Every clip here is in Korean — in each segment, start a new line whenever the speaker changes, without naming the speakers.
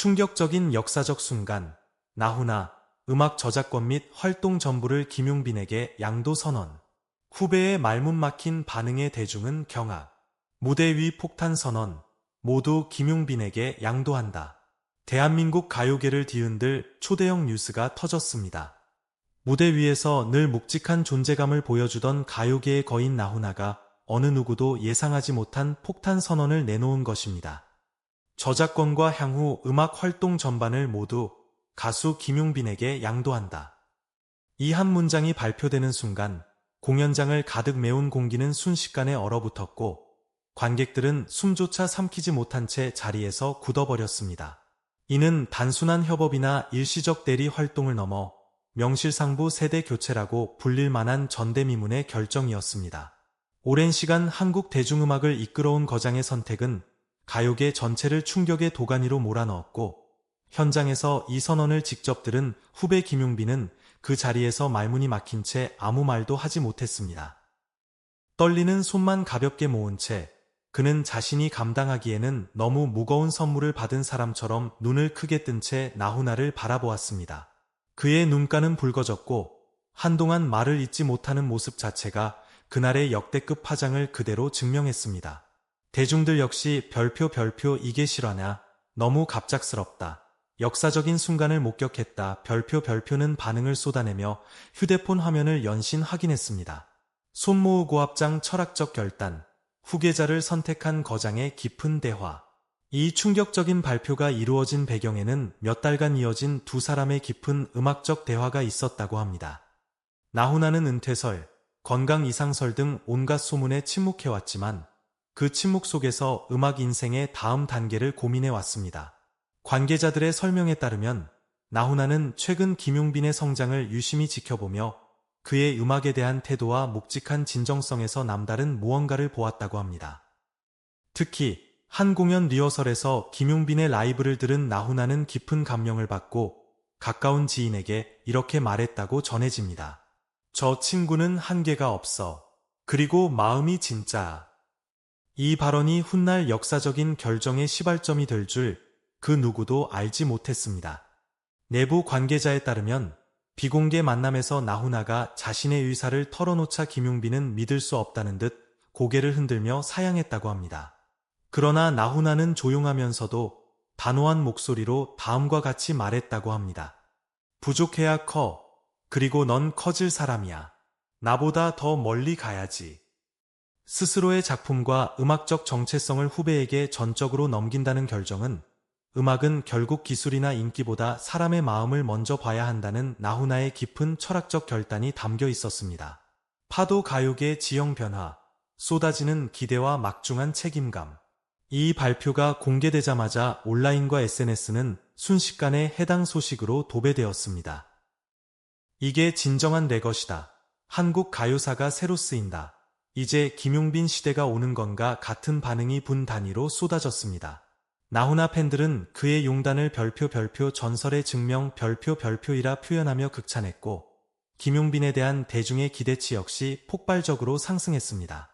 충격적인 역사적 순간, 나훈아, 음악 저작권 및 활동 전부를 김용빈에게 양도 선언. 후배의 말문 막힌 반응에 대중은 경악. 무대 위 폭탄 선언. 모두 김용빈에게 양도한다. 대한민국 가요계를 뒤흔들 초대형 뉴스가 터졌습니다. 무대 위에서 늘 묵직한 존재감을 보여주던 가요계의 거인 나훈아가 어느 누구도 예상하지 못한 폭탄 선언을 내놓은 것입니다. 저작권과 향후 음악 활동 전반을 모두 가수 김용빈에게 양도한다. 이 한 문장이 발표되는 순간 공연장을 가득 메운 공기는 순식간에 얼어붙었고 관객들은 숨조차 삼키지 못한 채 자리에서 굳어버렸습니다. 이는 단순한 협업이나 일시적 대리 활동을 넘어 명실상부 세대 교체라고 불릴 만한 전대미문의 결정이었습니다. 오랜 시간 한국 대중음악을 이끌어온 거장의 선택은 가요계 전체를 충격의 도가니로 몰아넣었고 현장에서 이 선언을 직접 들은 후배 김용빈은 그 자리에서 말문이 막힌 채 아무 말도 하지 못했습니다. 떨리는 손만 가볍게 모은 채 그는 자신이 감당하기에는 너무 무거운 선물을 받은 사람처럼 눈을 크게 뜬 채 나훈아를 바라보았습니다. 그의 눈가는 붉어졌고 한동안 말을 잇지 못하는 모습 자체가 그날의 역대급 파장을 그대로 증명했습니다. 대중들 역시 별표 별표 이게 실화냐 너무 갑작스럽다. 역사적인 순간을 목격했다. 별표 별표는 반응을 쏟아내며 휴대폰 화면을 연신 확인했습니다. 손 모으 고합장 철학적 결단, 후계자를 선택한 거장의 깊은 대화. 이 충격적인 발표가 이루어진 배경에는 몇 달간 이어진 두 사람의 깊은 음악적 대화가 있었다고 합니다. 나훈아는 은퇴설, 건강 이상설 등 온갖 소문에 침묵해왔지만 그 침묵 속에서 음악 인생의 다음 단계를 고민해 왔습니다. 관계자들의 설명에 따르면 나훈아는 최근 김용빈의 성장을 유심히 지켜보며 그의 음악에 대한 태도와 묵직한 진정성에서 남다른 무언가를 보았다고 합니다. 특히 한 공연 리허설에서 김용빈의 라이브를 들은 나훈아는 깊은 감명을 받고 가까운 지인에게 이렇게 말했다고 전해집니다. 저 친구는 한계가 없어. 그리고 마음이 진짜. 이 발언이 훗날 역사적인 결정의 시발점이 될 줄 그 누구도 알지 못했습니다. 내부 관계자에 따르면 비공개 만남에서 나훈아가 자신의 의사를 털어놓자 김용빈은 믿을 수 없다는 듯 고개를 흔들며 사양했다고 합니다. 그러나 나훈아는 조용하면서도 단호한 목소리로 다음과 같이 말했다고 합니다. 부족해야 커. 그리고 넌 커질 사람이야. 나보다 더 멀리 가야지. 스스로의 작품과 음악적 정체성을 후배에게 전적으로 넘긴다는 결정은 음악은 결국 기술이나 인기보다 사람의 마음을 먼저 봐야 한다는 나훈아의 깊은 철학적 결단이 담겨 있었습니다. 파도 가요계 지형 변화, 쏟아지는 기대와 막중한 책임감. 이 발표가 공개되자마자 온라인과 SNS는 순식간에 해당 소식으로 도배되었습니다. 이게 진정한 내 것이다. 한국 가요사가 새로 쓰인다. 이제 김용빈 시대가 오는 건가 같은 반응이 분 단위로 쏟아졌습니다. 나훈아 팬들은 그의 용단을 별표 별표 전설의 증명 별표 별표이라 표현하며 극찬했고 김용빈에 대한 대중의 기대치 역시 폭발적으로 상승했습니다.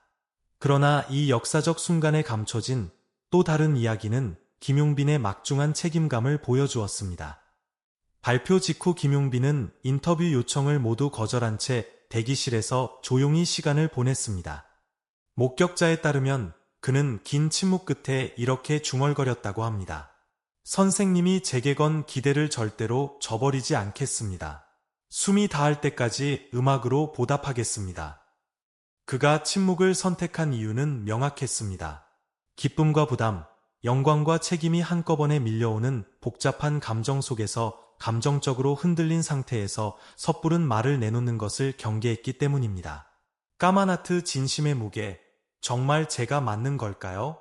그러나 이 역사적 순간에 감춰진 또 다른 이야기는 김용빈의 막중한 책임감을 보여주었습니다. 발표 직후 김용빈은 인터뷰 요청을 모두 거절한 채 대기실에서 조용히 시간을 보냈습니다. 목격자에 따르면 그는 긴 침묵 끝에 이렇게 중얼거렸다고 합니다. 선생님이 제게 건 기대를 절대로 저버리지 않겠습니다. 숨이 닿을 때까지 음악으로 보답하겠습니다. 그가 침묵을 선택한 이유는 명확했습니다. 기쁨과 부담, 영광과 책임이 한꺼번에 밀려오는 복잡한 감정 속에서 감정적으로 흔들린 상태에서 섣부른 말을 내놓는 것을 경계했기 때문입니다. 까마나트 진심의 무게, 정말 제가 맞는 걸까요?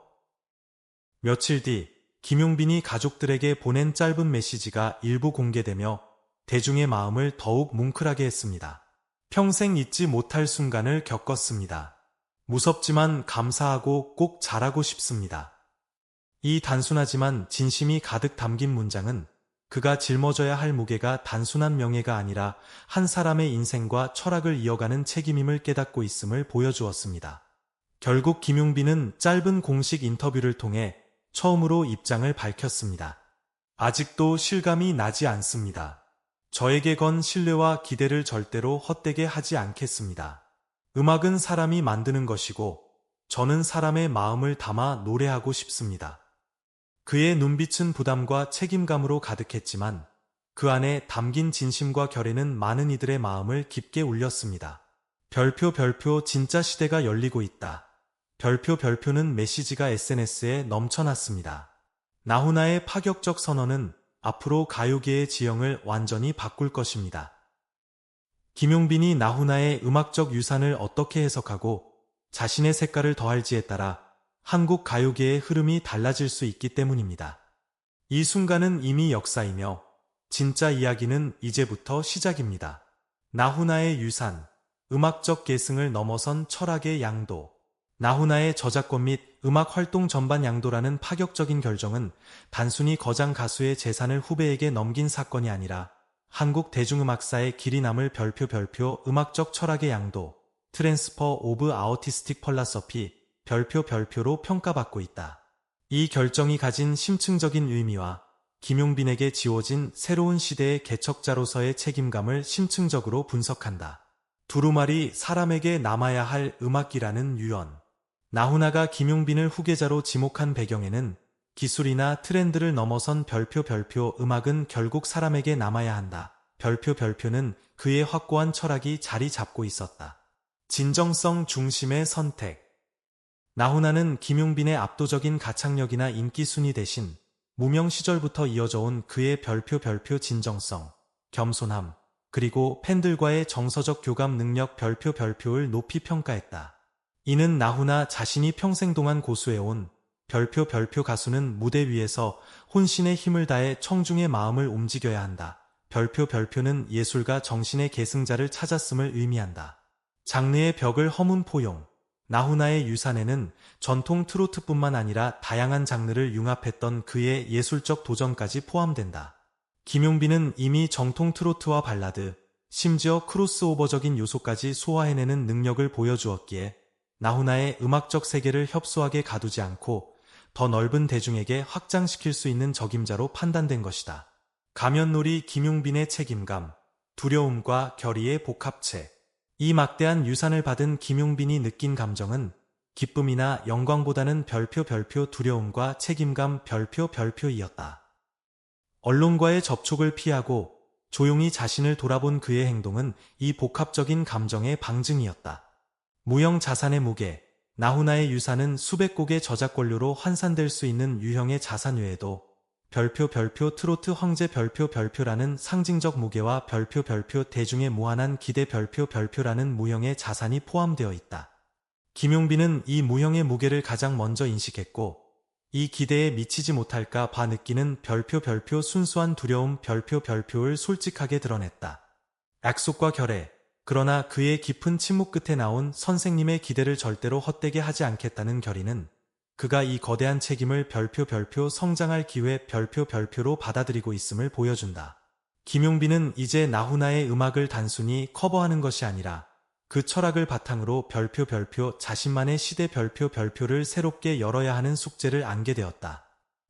며칠 뒤 김용빈이 가족들에게 보낸 짧은 메시지가 일부 공개되며 대중의 마음을 더욱 뭉클하게 했습니다. 평생 잊지 못할 순간을 겪었습니다. 무섭지만 감사하고 꼭 잘하고 싶습니다. 이 단순하지만 진심이 가득 담긴 문장은 그가 짊어져야 할 무게가 단순한 명예가 아니라 한 사람의 인생과 철학을 이어가는 책임임을 깨닫고 있음을 보여주었습니다. 결국 김용빈은 짧은 공식 인터뷰를 통해 처음으로 입장을 밝혔습니다. 아직도 실감이 나지 않습니다. 저에게 건 신뢰와 기대를 절대로 헛되게 하지 않겠습니다. 음악은 사람이 만드는 것이고 저는 사람의 마음을 담아 노래하고 싶습니다. 그의 눈빛은 부담과 책임감으로 가득했지만 그 안에 담긴 진심과 결의는 많은 이들의 마음을 깊게 울렸습니다. 별표 별표 진짜 시대가 열리고 있다. 별표 별표는 메시지가 SNS에 넘쳐났습니다. 나훈아의 파격적 선언은 앞으로 가요계의 지형을 완전히 바꿀 것입니다. 김용빈이 나훈아의 음악적 유산을 어떻게 해석하고 자신의 색깔을 더할지에 따라 한국 가요계의 흐름이 달라질 수 있기 때문입니다. 이 순간은 이미 역사이며 진짜 이야기는 이제부터 시작입니다. 나훈아의 유산, 음악적 계승을 넘어선 철학의 양도, 나훈아의 저작권 및 음악 활동 전반 양도라는 파격적인 결정은 단순히 거장 가수의 재산을 후배에게 넘긴 사건이 아니라 한국 대중음악사의 길이 남을 별표 별표 음악적 철학의 양도, 트랜스퍼 오브 아우티스틱 펄라서피 별표 별표로 평가받고 있다. 이 결정이 가진 심층적인 의미와 김용빈에게 지워진 새로운 시대의 개척자로서의 책임감을 심층적으로 분석한다. 두루마리 사람에게 남아야 할 음악이라는 유언. 나훈아가 김용빈을 후계자로 지목한 배경에는 기술이나 트렌드를 넘어선 별표 별표 음악은 결국 사람에게 남아야 한다. 별표 별표는 그의 확고한 철학이 자리 잡고 있었다. 진정성 중심의 선택. 나훈아는 김용빈의 압도적인 가창력이나 인기 순위 대신 무명 시절부터 이어져 온 그의 별표 별표 진정성, 겸손함, 그리고 팬들과의 정서적 교감 능력 별표 별표를 높이 평가했다. 이는 나훈아 자신이 평생 동안 고수해온 별표 별표 가수는 무대 위에서 혼신의 힘을 다해 청중의 마음을 움직여야 한다. 별표 별표는 예술가 정신의 계승자를 찾았음을 의미한다. 장르의 벽을 허문 포용. 나훈아의 유산에는 전통 트로트뿐만 아니라 다양한 장르를 융합했던 그의 예술적 도전까지 포함된다. 김용빈은 이미 정통 트로트와 발라드, 심지어 크로스오버적인 요소까지 소화해내는 능력을 보여주었기에 나훈아의 음악적 세계를 협소하게 가두지 않고 더 넓은 대중에게 확장시킬 수 있는 적임자로 판단된 것이다. 가면놀이 김용빈의 책임감, 두려움과 결의의 복합체. 이 막대한 유산을 받은 김용빈이 느낀 감정은 기쁨이나 영광보다는 별표 별표 두려움과 책임감 별표 별표이었다. 언론과의 접촉을 피하고 조용히 자신을 돌아본 그의 행동은 이 복합적인 감정의 방증이었다. 무형 자산의 무게, 나훈아의 유산은 수백 곡의 저작권료로 환산될 수 있는 유형의 자산 외에도 별표 별표 트로트 황제 별표 별표라는 상징적 무게와 별표 별표 대중의 무한한 기대 별표 별표라는 무형의 자산이 포함되어 있다. 김용빈은 이 무형의 무게를 가장 먼저 인식했고 이 기대에 미치지 못할까 봐 느끼는 별표 별표 순수한 두려움 별표 별표를 솔직하게 드러냈다. 약속과 결례, 그러나 그의 깊은 침묵 끝에 나온 선생님의 기대를 절대로 헛되게 하지 않겠다는 결의는 그가 이 거대한 책임을 별표 별표 성장할 기회 별표 별표로 받아들이고 있음을 보여준다. 김용빈은 이제 나훈아의 음악을 단순히 커버하는 것이 아니라 그 철학을 바탕으로 별표 별표 자신만의 시대 별표 별표를 새롭게 열어야 하는 숙제를 안게 되었다.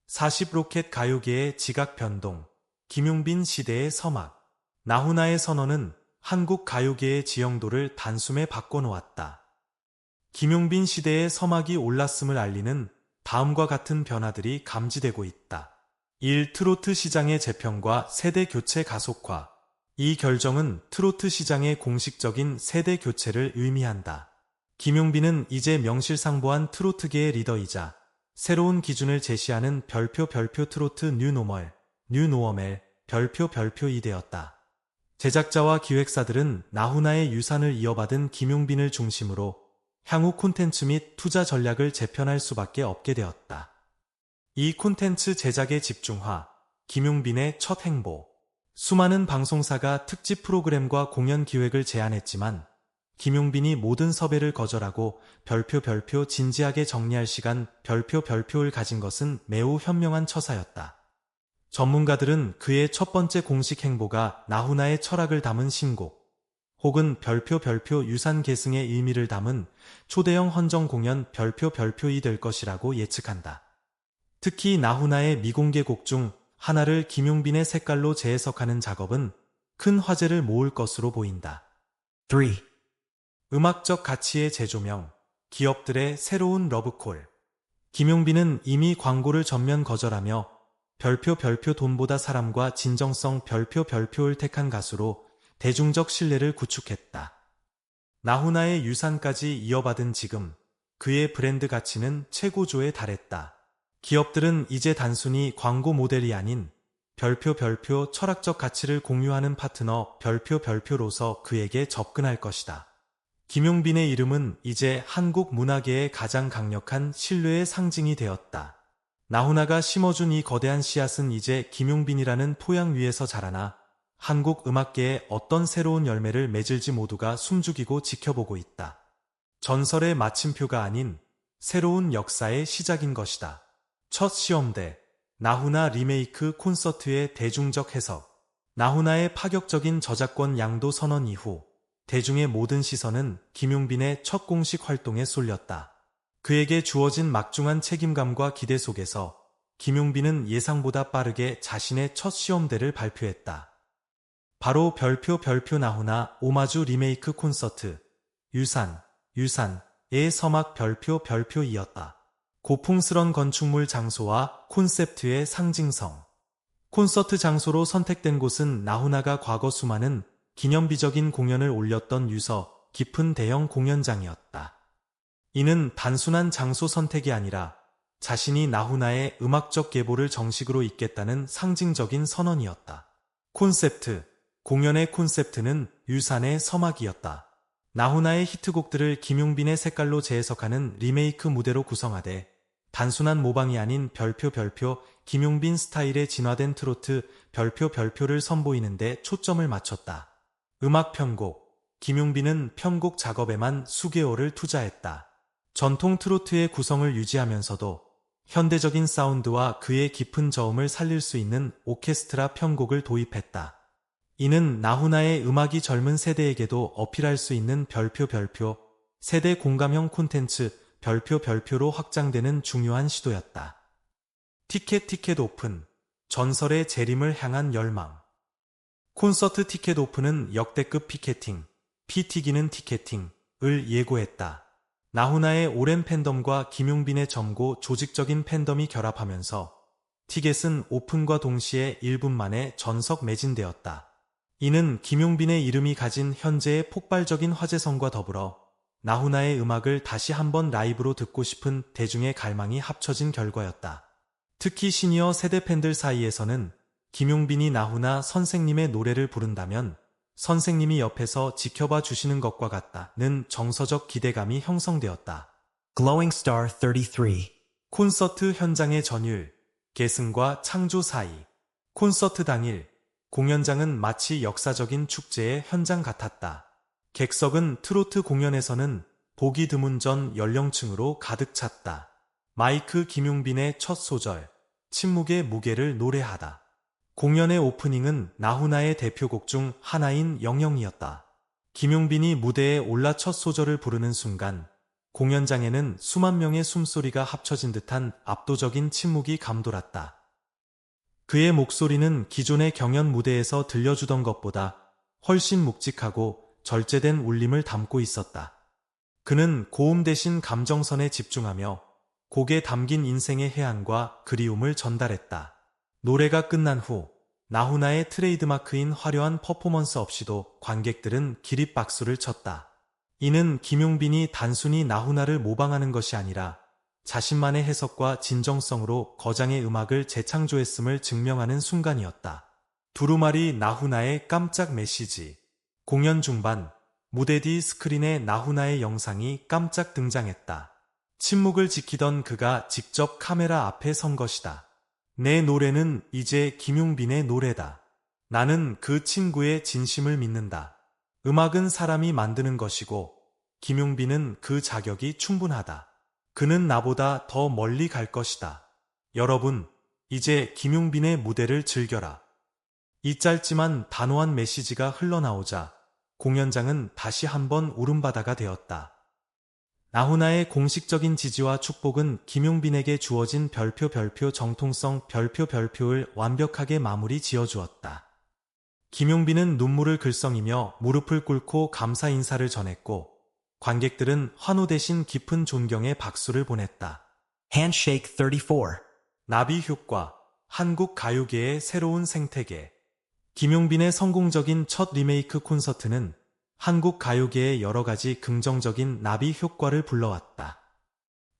40로켓 가요계의 지각 변동, 김용빈 시대의 서막, 나훈아의 선언은 한국 가요계의 지형도를 단숨에 바꿔놓았다. 김용빈 시대의 서막이 올랐음을 알리는 다음과 같은 변화들이 감지되고 있다. 1. 트로트 시장의 재평과 세대 교체 가속화. 이 결정은 트로트 시장의 공식적인 세대 교체를 의미한다. 김용빈은 이제 명실상부한 트로트계의 리더이자 새로운 기준을 제시하는 별표 별표 트로트 뉴노멀, 뉴노어멜, 별표 별표이 되었다. 제작자와 기획사들은 나훈아의 유산을 이어받은 김용빈을 중심으로 향후 콘텐츠 및 투자 전략을 재편할 수밖에 없게 되었다. 이 콘텐츠 제작의 집중화, 김용빈의 첫 행보. 수많은 방송사가 특집 프로그램과 공연 기획을 제안했지만 김용빈이 모든 섭외를 거절하고 별표 별표 진지하게 정리할 시간 별표 별표를 가진 것은 매우 현명한 처사였다. 전문가들은 그의 첫 번째 공식 행보가 나훈아의 철학을 담은 신곡, 혹은 별표 별표 유산 계승의 의미를 담은 초대형 헌정 공연 별표 별표이 될 것이라고 예측한다. 특히 나훈아의 미공개 곡 중 하나를 김용빈의 색깔로 재해석하는 작업은 큰 화제를 모을 것으로 보인다.
3.
음악적 가치의 재조명, 기업들의 새로운 러브콜. 김용빈은 이미 광고를 전면 거절하며 별표 별표 돈보다 사람과 진정성 별표 별표를 택한 가수로 대중적 신뢰를 구축했다. 나훈아의 유산까지 이어받은 지금 그의 브랜드 가치는 최고조에 달했다. 기업들은 이제 단순히 광고 모델이 아닌 별표 별표 철학적 가치를 공유하는 파트너 별표 별표로서 그에게 접근할 것이다. 김용빈의 이름은 이제 한국 문화계의 가장 강력한 신뢰의 상징이 되었다. 나훈아가 심어준 이 거대한 씨앗은 이제 김용빈이라는 토양 위에서 자라나 한국 음악계에 어떤 새로운 열매를 맺을지 모두가 숨죽이고 지켜보고 있다. 전설의 마침표가 아닌 새로운 역사의 시작인 것이다. 첫 시험대, 나훈아 리메이크 콘서트의 대중적 해석, 나훈아의 파격적인 저작권 양도 선언 이후 대중의 모든 시선은 김용빈의 첫 공식 활동에 쏠렸다. 그에게 주어진 막중한 책임감과 기대 속에서 김용빈은 예상보다 빠르게 자신의 첫 시험대를 발표했다. 바로 별표 별표 나훈아 오마주 리메이크 콘서트 유산 유산의 서막 별표 별표이었다. 고풍스런 건축물 장소와 콘셉트의 상징성 콘서트 장소로 선택된 곳은 나훈아가 과거 수많은 기념비적인 공연을 올렸던 유서 깊은 대형 공연장이었다. 이는 단순한 장소 선택이 아니라 자신이 나훈아의 음악적 계보를 정식으로 잇겠다는 상징적인 선언이었다. 콘셉트, 공연의 콘셉트는 유산의 서막이었다. 나훈아의 히트곡들을 김용빈의 색깔로 재해석하는 리메이크 무대로 구성하되 단순한 모방이 아닌 별표 별표 김용빈 스타일의 진화된 트로트 별표 별표를 선보이는데 초점을 맞췄다. 음악 편곡 김용빈은 편곡 작업에만 수개월을 투자했다. 전통 트로트의 구성을 유지하면서도 현대적인 사운드와 그의 깊은 저음을 살릴 수 있는 오케스트라 편곡을 도입했다. 이는 나훈아의 음악이 젊은 세대에게도 어필할 수 있는 별표 별표, 세대 공감형 콘텐츠 별표 별표로 확장되는 중요한 시도였다. 티켓 티켓 오픈, 전설의 재림을 향한 열망. 콘서트 티켓 오픈은 역대급 피케팅, 피 튀기는 티켓팅을 예고했다. 나훈아의 오랜 팬덤과 김용빈의 점고 조직적인 팬덤이 결합하면서 티켓은 오픈과 동시에 1분 만에 전석 매진되었다. 이는 김용빈의 이름이 가진 현재의 폭발적인 화제성과 더불어 나훈아의 음악을 다시 한번 라이브로 듣고 싶은 대중의 갈망이 합쳐진 결과였다. 특히 시니어 세대 팬들 사이에서는 김용빈이 나훈아 선생님의 노래를 부른다면 선생님이 옆에서 지켜봐 주시는 것과 같다는 정서적 기대감이 형성되었다.
Glowing Star 33.
콘서트 현장의 전율, 계승과 창조 사이. 콘서트 당일, 공연장은 마치 역사적인 축제의 현장 같았다. 객석은 트로트 공연에서는 보기 드문 전 연령층으로 가득 찼다. 마이크 김용빈의 첫 소절, 침묵의 무게를 노래하다. 공연의 오프닝은 나훈아의 대표곡 중 하나인 영영이었다. 김용빈이 무대에 올라 첫 소절을 부르는 순간 공연장에는 수만 명의 숨소리가 합쳐진 듯한 압도적인 침묵이 감돌았다. 그의 목소리는 기존의 경연 무대에서 들려주던 것보다 훨씬 묵직하고 절제된 울림을 담고 있었다. 그는 고음 대신 감정선에 집중하며 곡에 담긴 인생의 해안과 그리움을 전달했다. 노래가 끝난 후 나훈아의 트레이드마크인 화려한 퍼포먼스 없이도 관객들은 기립박수를 쳤다. 이는 김용빈이 단순히 나훈아를 모방하는 것이 아니라 자신만의 해석과 진정성으로 거장의 음악을 재창조했음을 증명하는 순간이었다. 두루마리 나훈아의 깜짝 메시지 공연 중반 무대 뒤 스크린에 나훈아의 영상이 깜짝 등장했다. 침묵을 지키던 그가 직접 카메라 앞에 선 것이다. 내 노래는 이제 김용빈의 노래다. 나는 그 친구의 진심을 믿는다. 음악은 사람이 만드는 것이고 김용빈은 그 자격이 충분하다. 그는 나보다 더 멀리 갈 것이다. 여러분, 이제 김용빈의 무대를 즐겨라. 이 짧지만 단호한 메시지가 흘러나오자 공연장은 다시 한번 울음바다가 되었다. 나훈아의 공식적인 지지와 축복은 김용빈에게 주어진 별표 별표 정통성 별표 별표를 완벽하게 마무리 지어주었다. 김용빈은 눈물을 글썽이며 무릎을 꿇고 감사 인사를 전했고 관객들은 환호 대신 깊은 존경의 박수를 보냈다.
Handshake 34.
나비 효과, 한국 가요계의 새로운 생태계. 김용빈의 성공적인 첫 리메이크 콘서트는 한국 가요계의 여러 가지 긍정적인 나비 효과를 불러왔다.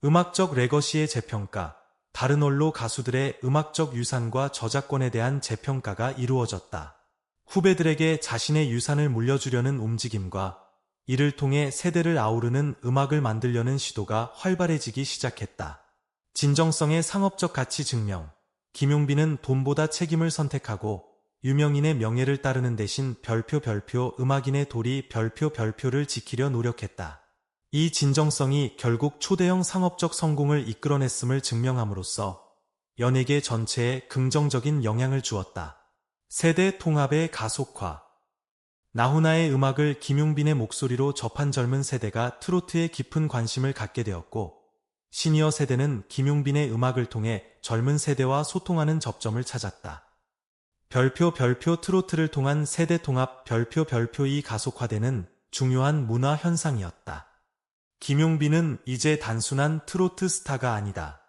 음악적 레거시의 재평가, 다른 언로 가수들의 음악적 유산과 저작권에 대한 재평가가 이루어졌다. 후배들에게 자신의 유산을 물려주려는 움직임과 이를 통해 세대를 아우르는 음악을 만들려는 시도가 활발해지기 시작했다. 진정성의 상업적 가치 증명. 김용빈은 돈보다 책임을 선택하고 유명인의 명예를 따르는 대신 별표 별표 음악인의 도리 별표 별표를 지키려 노력했다. 이 진정성이 결국 초대형 상업적 성공을 이끌어냈음을 증명함으로써 연예계 전체에 긍정적인 영향을 주었다. 세대 통합의 가속화. 나훈아의 음악을 김용빈의 목소리로 접한 젊은 세대가 트로트에 깊은 관심을 갖게 되었고, 시니어 세대는 김용빈의 음악을 통해 젊은 세대와 소통하는 접점을 찾았다. 별표 별표 트로트를 통한 세대 통합 별표 별표 이 가속화되는 중요한 문화 현상이었다. 김용빈은 이제 단순한 트로트 스타가 아니다.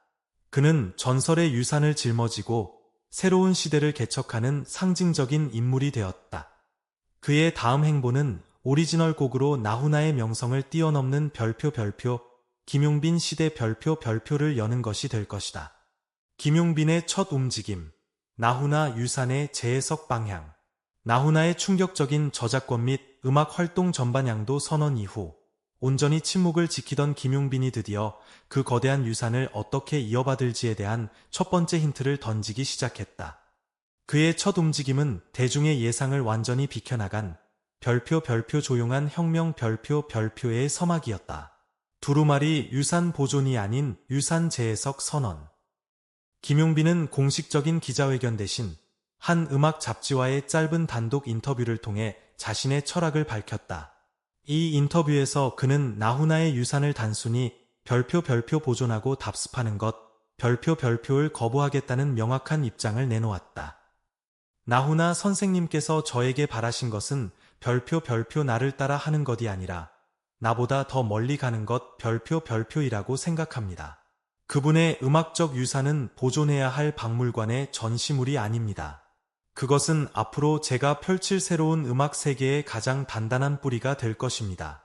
그는 전설의 유산을 짊어지고 새로운 시대를 개척하는 상징적인 인물이 되었다. 그의 다음 행보는 오리지널 곡으로 나훈아의 명성을 뛰어넘는 별표 별표 김용빈 시대 별표 별표를 여는 것이 될 것이다. 김용빈의 첫 움직임 나훈아 유산의 재해석 방향 나훈아의 충격적인 저작권 및 음악 활동 전반 양도 선언 이후 온전히 침묵을 지키던 김용빈이 드디어 그 거대한 유산을 어떻게 이어받을지에 대한 첫 번째 힌트를 던지기 시작했다. 그의 첫 움직임은 대중의 예상을 완전히 비켜나간 별표 별표 조용한 혁명 별표 별표의 서막이었다. 두루마리 유산 보존이 아닌 유산 재해석 선언. 김용빈은 공식적인 기자회견 대신 한 음악 잡지와의 짧은 단독 인터뷰를 통해 자신의 철학을 밝혔다. 이 인터뷰에서 그는 나훈아의 유산을 단순히 별표 별표 보존하고 답습하는 것, 별표 별표를 거부하겠다는 명확한 입장을 내놓았다. 나훈아 선생님께서 저에게 바라신 것은 별표 별표 나를 따라 하는 것이 아니라 나보다 더 멀리 가는 것 별표 별표이라고 생각합니다. 그분의 음악적 유산은 보존해야 할 박물관의 전시물이 아닙니다. 그것은 앞으로 제가 펼칠 새로운 음악 세계의 가장 단단한 뿌리가 될 것입니다.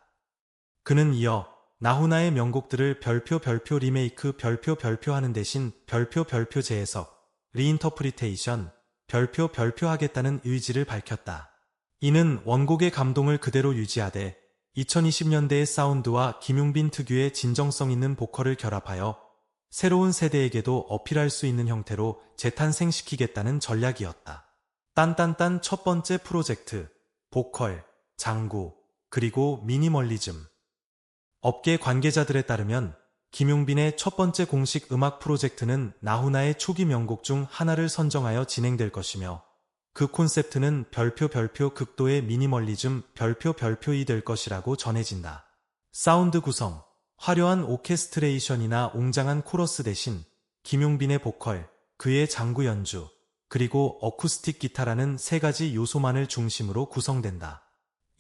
그는 이어 나훈아의 명곡들을 별표 별표 리메이크 별표 별표 하는 대신 별표 별표 재해석, 리인터프리테이션, 별표 별표 하겠다는 의지를 밝혔다. 이는 원곡의 감동을 그대로 유지하되 2020년대의 사운드와 김용빈 특유의 진정성 있는 보컬을 결합하여 새로운 세대에게도 어필할 수 있는 형태로 재탄생시키겠다는 전략이었다. 딴딴딴 첫 번째 프로젝트, 보컬, 장구, 그리고 미니멀리즘. 업계 관계자들에 따르면 김용빈의 첫 번째 공식 음악 프로젝트는 나훈아의 초기 명곡 중 하나를 선정하여 진행될 것이며 그 콘셉트는 별표 별표 극도의 미니멀리즘 별표 별표이 될 것이라고 전해진다. 사운드 구성, 화려한 오케스트레이션이나 웅장한 코러스 대신 김용빈의 보컬, 그의 장구 연주, 그리고 어쿠스틱 기타라는 세 가지 요소만을 중심으로 구성된다.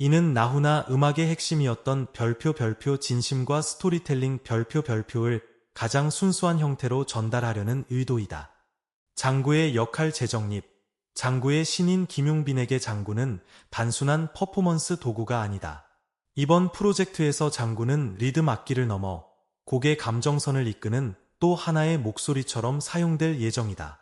이는 나훈아 음악의 핵심이었던 별표 별표 진심과 스토리텔링 별표 별표를 가장 순수한 형태로 전달하려는 의도이다. 장구의 역할 재정립 장구의 신인 김용빈에게 장구는 단순한 퍼포먼스 도구가 아니다. 이번 프로젝트에서 장구는 리듬 악기를 넘어 곡의 감정선을 이끄는 또 하나의 목소리처럼 사용될 예정이다.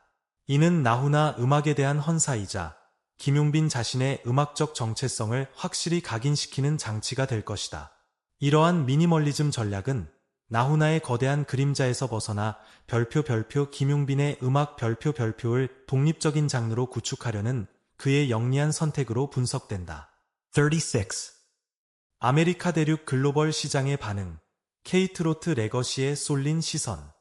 이는 나훈아 음악에 대한 헌사이자 김용빈 자신의 음악적 정체성을 확실히 각인시키는 장치가 될 것이다. 이러한 미니멀리즘 전략은 나훈아의 거대한 그림자에서 벗어나 별표 별표 김용빈의 음악 별표 별표를 독립적인 장르로 구축하려는 그의 영리한 선택으로 분석된다.
36.
아메리카 대륙 글로벌 시장의 반응, 케이트로트 레거시의 쏠린 시선.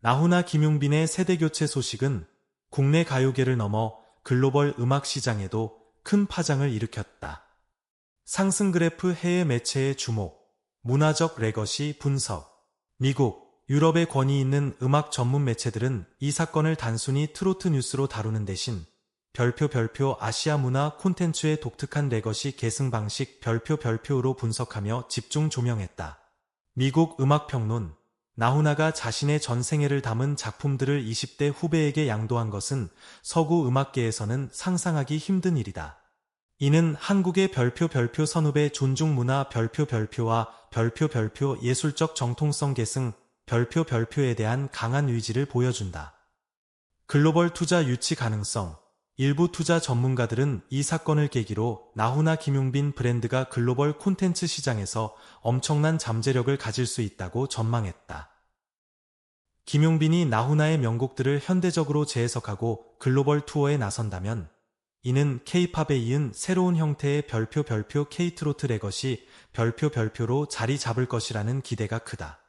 나훈아 김용빈의 세대교체 소식은 국내 가요계를 넘어 글로벌 음악 시장에도 큰 파장을 일으켰다. 상승 그래프 해외 매체의 주목, 문화적 레거시 분석. 미국, 유럽의 권위 있는 음악 전문 매체들은 이 사건을 단순히 트로트 뉴스로 다루는 대신 별표 별표 아시아 문화 콘텐츠의 독특한 레거시 계승 방식 별표 별표로 분석하며 집중 조명했다. 미국 음악평론 나훈아가 자신의 전생애를 담은 작품들을 20대 후배에게 양도한 것은 서구 음악계에서는 상상하기 힘든 일이다. 이는 한국의 별표 별표 선후배 존중 문화 별표 별표와 별표 별표 예술적 정통성 계승 별표 별표에 대한 강한 의지를 보여준다. 글로벌 투자 유치 가능성 일부 투자 전문가들은 이 사건을 계기로 나훈아 김용빈 브랜드가 글로벌 콘텐츠 시장에서 엄청난 잠재력을 가질 수 있다고 전망했다. 김용빈이 나훈아의 명곡들을 현대적으로 재해석하고 글로벌 투어에 나선다면 이는 K-팝에 이은 새로운 형태의 별표 별표 K-트로트 레것이 별표 별표로 자리 잡을 것이라는 기대가 크다.